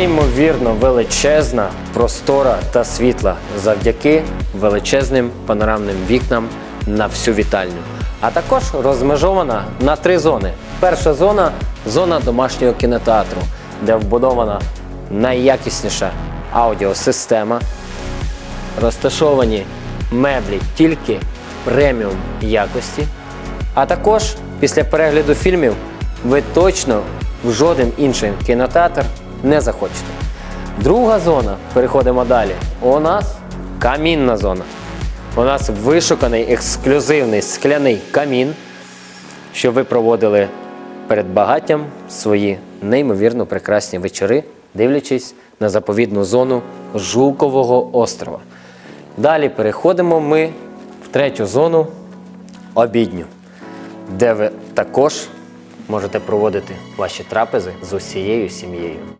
неймовірно величезна, простора та світла завдяки величезним панорамним вікнам на всю вітальню. А також розмежована на три зони. Перша зона зона домашнього кінотеатру, де вбудована найякісніша аудіосистема, розташовані меблі тільки преміум якості. А також після перегляду фільмів ви точно в жоден інший кінотеатр не захочете. Друга зона, переходимо далі. У нас камінна зона. У нас вишуканий ексклюзивний скляний камін, щоб ви проводили перед багаттям свої неймовірно прекрасні вечори, дивлячись на заповідну зону Жукового острова. Далі переходимо ми в третю зону обідню, де ви також можете проводити ваші трапези з усією сім'єю.